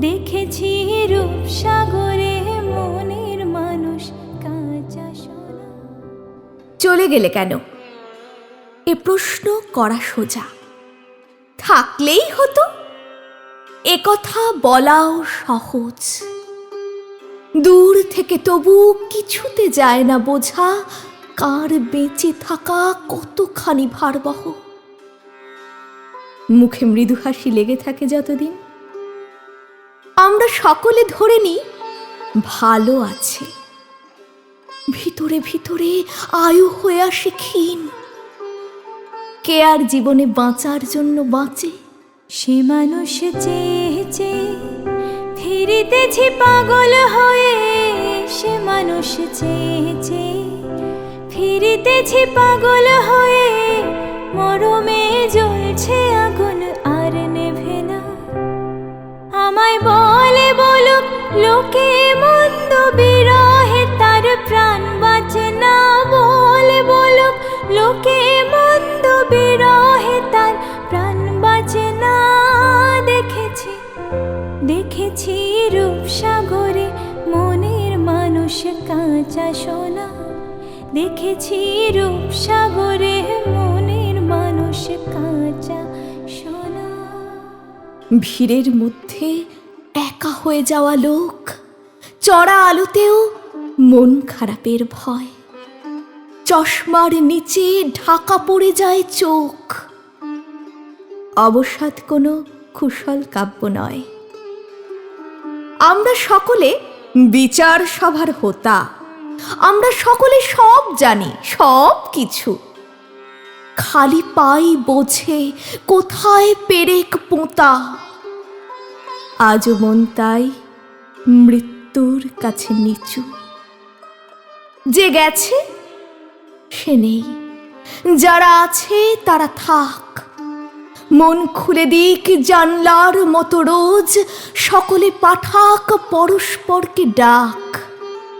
দেখেছি রূপসাগরে মনের মানুষ কাঁচা সোনা। চলে গেলে কেন? এ প্রশ্ন করা সোজা। থাকলেই হতো। এ কথা বলাও সহজ। দূর থেকে তবু কিছুতে যায় না বোঝা। কার বেঁচে থাকা কতখানি ভারবহ। মুখে মৃদু হাসি লেগে থাকে যতদিন। আমরা সকলে ধরে নিই ভালো আছে। ভিতরে ভিতরে আয়ু হয়ে আসে ক্ষীণ। কে আর জীবনে বাঁচার জন্য বাঁচে? সে মানুষ চেয়ে চেয়ে ফিরিতেছি পাগল হয়ে। সে মানুষ চেয়ে চেয়ে ফিরিতেছি পাগল হয়ে। লোকে মন্দ বিরহে তার প্রাণ বাঁচে না বলে বলুক। লোকে মন্দ বিরহে তার প্রাণ বাঁচে না দেখেছি দেখেছি রূপসাগরে মনের মানুষ কাঁচা সোনা। দেখেছি রূপসাগরে মনের মানুষ কাঁচা সোনা। ভিড়ের মধ্যে একা হয়ে যাওয়া লোক। চড়া আলোতেও মন খারাপের ভয়। চশমার নিচে ঢাকা পড়ে যায় চোখ। অবসাদ কোনো কুশল কাব্য নয়। আমরা সকলে বিচার সভার হোতা। আমরা সকলে সব জানি, সব কিছু। খালি পাই বোঝে কোথায় পেরেক পোঁতা। আজও মন তাই মৃত্যুর কাছে নিচু। যে গেছে, সে নেই। যারা আছে, তারা থাক। মন খুলে দিক জানলার মতো রোজ, সকলে পাঠাক পরস্পরকে ডাক।